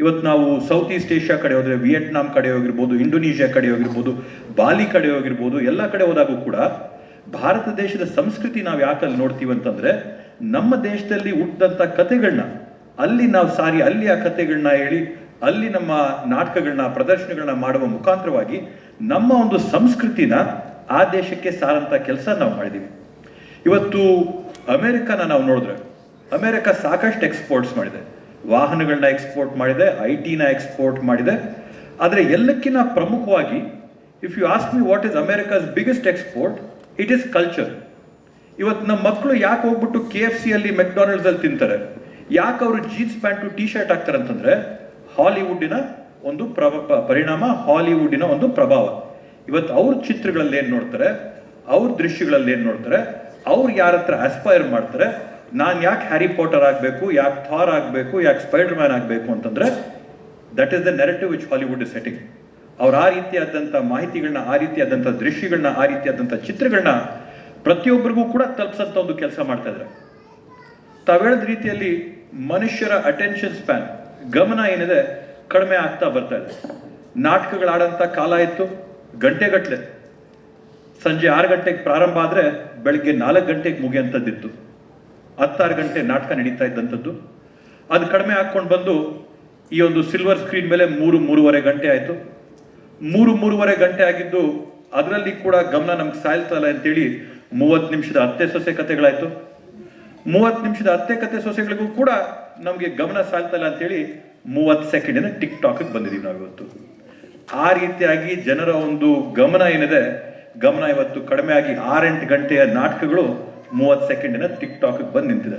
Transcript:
ಇವತ್ತು ನಾವು south East Asia ಕಡೆ ಹೋದರೆ ವಿಯೆಟ್ನಾಂ ಕಡೆ ಹೋಗಿರ್ಬೋದು ಇಂಡೋನೇಷ್ಯಾ ಕಡೆ ಹೋಗಿರ್ಬೋದು ಬಾಲಿ ಕಡೆ ಹೋಗಿರ್ಬೋದು, ಎಲ್ಲ ಕಡೆ ಹೋದಾಗೂ ಕೂಡ ಭಾರತ ದೇಶದ ಸಂಸ್ಕೃತಿ ನಾವು ಯಾಕಲ್ಲಿ ನೋಡ್ತೀವಿ ಅಂತಂದರೆ, ನಮ್ಮ ದೇಶದಲ್ಲಿ ಹುಟ್ಟಿದಂಥ ಕಥೆಗಳನ್ನ ಅಲ್ಲಿ ನಾವು ಸಾರಿ ಅಲ್ಲಿ ಆ ಕಥೆಗಳನ್ನ ಹೇಳಿ, ಅಲ್ಲಿ ನಮ್ಮ ನಾಟಕಗಳನ್ನ ಪ್ರದರ್ಶನಗಳನ್ನ ಮಾಡುವ ಮುಖಾಂತರವಾಗಿ ನಮ್ಮ ಒಂದು ಸಂಸ್ಕೃತಿನ ಆ ದೇಶಕ್ಕೆ ಸಾರಂಥ ಕೆಲಸ ನಾವು ಮಾಡಿದ್ದೀವಿ ಇವತ್ತು ಅಮೇರಿಕಾನ ನಾವು ನೋಡಿದ್ರೆ, ಅಮೇರಿಕಾ ಸಾಕಷ್ಟು ಎಕ್ಸ್ಪೋರ್ಟ್ಸ್ ಮಾಡಿದೆ. ವಾಹನಗಳನ್ನ ಎಕ್ಸ್ಪೋರ್ಟ್ ಮಾಡಿದೆ ಐ ಟಿನ ಎಕ್ಸ್ಪೋರ್ಟ್ ಮಾಡಿದೆ. ಆದರೆ ಎಲ್ಲಕ್ಕಿಂತ ಪ್ರಮುಖವಾಗಿ if you ask me what is America's biggest export it is culture ಇವತ್ತು ನಮ್ಮ ಮಕ್ಕಳು ಯಾಕೆ ಹೋಗ್ಬಿಟ್ಟು ಕೆ ಎಫ್ ಸಿಯಲ್ಲಿ ಅಲ್ಲಿ ಮೆಕ್ಡೊನಾಲ್ಡ್ಸ್ ಅಲ್ಲಿ ತಿಂತಾರೆ? ಯಾಕೆ ಅವರು ಜೀನ್ಸ್ ಪ್ಯಾಂಟು ಟಿ ಶರ್ಟ್ ಹಾಕ್ತಾರೆ ಅಂತಂದ್ರೆ ಹಾಲಿವುಡ್ಡಿನ ಒಂದು ಪ್ರಭ ಪರಿಣಾಮ ಹಾಲಿವುಡ್ಡಿನ ಒಂದು ಪ್ರಭಾವ. ಇವತ್ತು ಅವ್ರ ಚಿತ್ರಗಳಲ್ಲಿ ಏನು ನೋಡ್ತಾರೆ? ಅವ್ರ ದೃಶ್ಯಗಳಲ್ಲಿ ಏನು ನೋಡ್ತಾರೆ? ಅವ್ರು ಯಾರ ಹತ್ರ ಆಸ್ಪೈರ್ ಮಾಡ್ತಾರೆ? ನಾನು ಯಾಕೆ ಹ್ಯಾರಿ ಪಾಟರ್ ಆಗಬೇಕು, ಯಾಕೆ ಥಾರ್ ಆಗಬೇಕು, ಯಾಕೆ ಸ್ಪೈಡರ್ ಮ್ಯಾನ್ ಆಗಬೇಕು ಅಂತಂದ್ರೆ that is the narrative which Hollywood is setting ಅವ್ರು ಆ ರೀತಿಯಾದಂಥ ಮಾಹಿತಿಗಳನ್ನ ಆ ರೀತಿಯಾದಂಥ ದೃಶ್ಯಗಳನ್ನ ಆ ರೀತಿಯಾದಂಥ ಚಿತ್ರಗಳನ್ನ ಪ್ರತಿಯೊಬ್ಬರಿಗೂ ಕೂಡ ತಲುಪಿಸಂತ ಒಂದು ಕೆಲಸ ಮಾಡ್ತಾ ಇದ್ದಾರೆ ತಾವು ಹೇಳಿದ ರೀತಿಯಲ್ಲಿ ಮನುಷ್ಯರ ಅಟೆನ್ಷನ್ ಸ್ಪ್ಯಾನ್ ಗಮನ ಏನಿದೆ, ಕಡಿಮೆ ಆಗ್ತಾ ಬರ್ತಾ ಇದೆ. ನಾಟಕಗಳಾಡಂತ ಕಾಲ ಇತ್ತು ಗಂಟೆಗಟ್ಟಲೆ ಸಂಜೆ ಆರು ಗಂಟೆಗೆ ಪ್ರಾರಂಭ ಆದ್ರೆ ಬೆಳಗ್ಗೆ ನಾಲ್ಕು ಗಂಟೆಗೆ ಮುಗಿಯಂಥದ್ದಿತ್ತು ಹತ್ತಾರು ಗಂಟೆ ನಾಟಕ ನಡೀತಾ ಇದ್ದಂಥದ್ದು. ಅದು ಕಡಿಮೆ ಹಾಕ್ಕೊಂಡು ಬಂದು ಈ ಒಂದು ಸಿಲ್ವರ್ ಸ್ಕ್ರೀನ್ ಮೇಲೆ ಮೂರು, ಮೂರುವರೆ ಗಂಟೆ ಆಯಿತು. ಮೂರು, ಮೂರುವರೆ ಗಂಟೆ ಆಗಿದ್ದು ಅದರಲ್ಲಿ ಕೂಡ ಗಮನ ನಮ್ಗೆ ಸಾಯ್ತಲ್ಲ ಅಂತೇಳಿ ಮೂವತ್ತು ನಿಮಿಷದ ಹತ್ತೆ ಸೊಸೆ ಕಥೆಗಳಾಯಿತು. ಮೂವತ್ತು ನಿಮಿಷದ ಹತ್ತೆ ಕತೆ ಸೊಸೆಗಳಿಗೂ ಕೂಡ ನಮಗೆ ಗಮನ ಸಾಲ್ತಲ್ಲ ಅಂತೇಳಿ ಮೂವತ್ತು ಸೆಕೆಂಡಿನ ಟಿಕ್ ಟಾಕಿಗೆ ಬಂದಿದ್ದೀವಿ ನಾವು ಇವತ್ತು. ಆ ರೀತಿಯಾಗಿ ಜನರ ಒಂದು ಗಮನ ಏನಿದೆ, ಗಮನ ಇವತ್ತು ಕಡಿಮೆ ಆಗಿ ಆರೆಂಟು ಗಂಟೆಯ ನಾಟಕಗಳು ಮೂವತ್ತು ಸೆಕೆಂಡಿನ ಟಿಕ್ ಟಾಕಿಗೆ ಬಂದು ನಿಂತಿದೆ.